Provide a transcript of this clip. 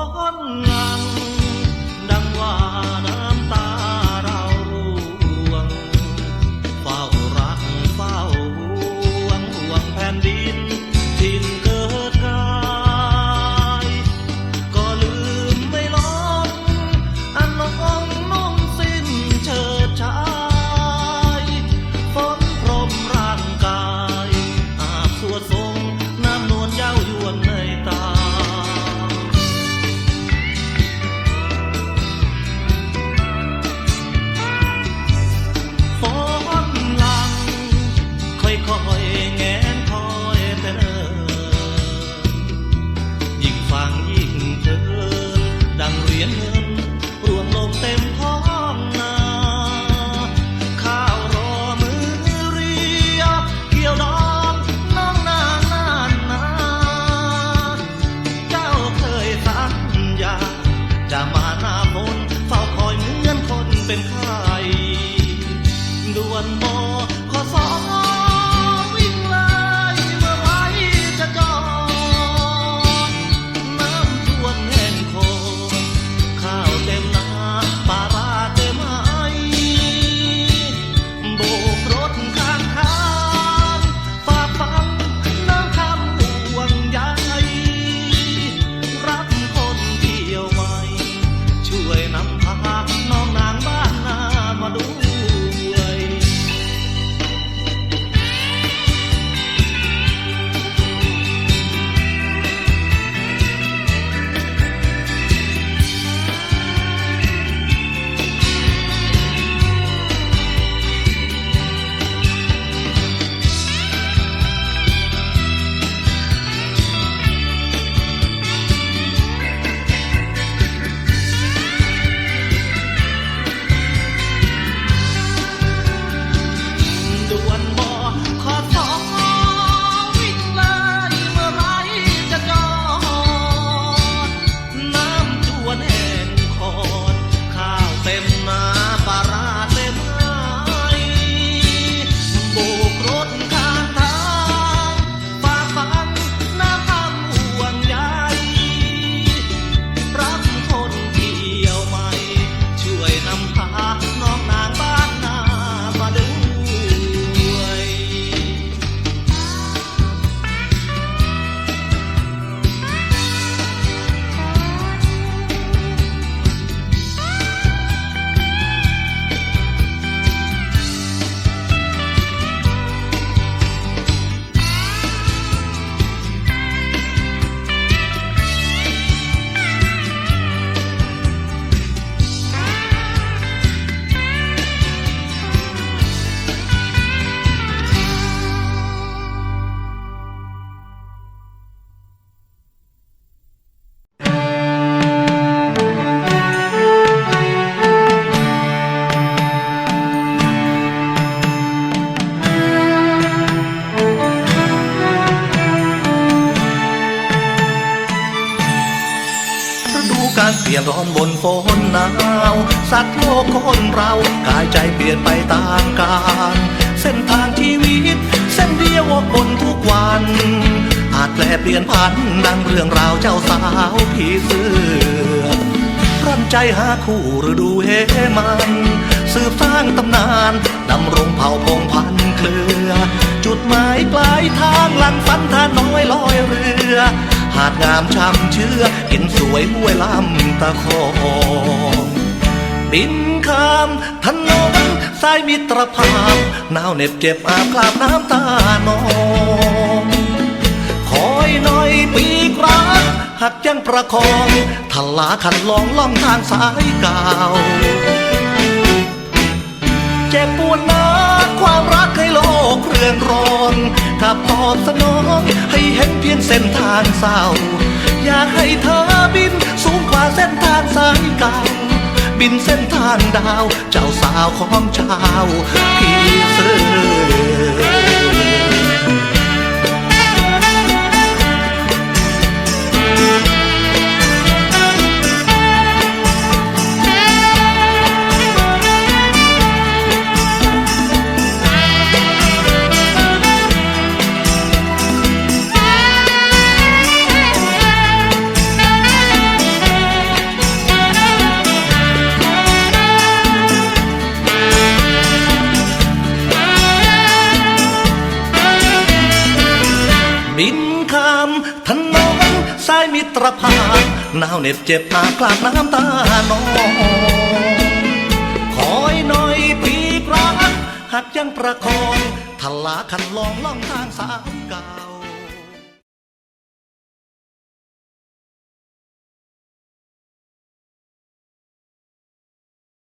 อนงัน ด่วนบอขอสอ ลี่ยนร้อนบนฝนหนาวสัตว์โลกคนเรากายใจเปลี่ยนไปตามกาลเส้นทางชีวิต เส้นเดียวบนทุกวัน อาจแปลเปลี่ยนผันดังเรื่องราวเจ้าสาวผีเสื้อรั้นใจหาคู่ฤดูเฮมัน สืบสร้างตำนานดำรงเผ่าพงพันเครือ จุดหมายปลายทางลังฝันท่าน้อยลอยเรือ ดงามช่ำเชื่อ เห็นสวยห้วยลำตะคองบินข้ามถนนสายมิตรภาพหนาวเหน็บเจ็บอาบกลาบน้ำตานองคอยหน่อยปีกรักหักยังประคองทลาขันลองล่องทางสายเก่าเจ็บปวดนักความรักให้โลกเรือนร้อน ถ้าตอบสนอง ให้เห็นเพียงเส้นทางเศร้า อยากให้เธอบินสูงกว่าเส้นทางสายเก่า บินเส้นทางดาว เจ้าสาวของชาวพี่เสือ ถนนสายมิตรภาพหนาวเหน็บเจ็บอาบกลาดน้ำตานองคอยหน่อยปีกรักหักยังประคองทลาคันลองล่องทางสามก่า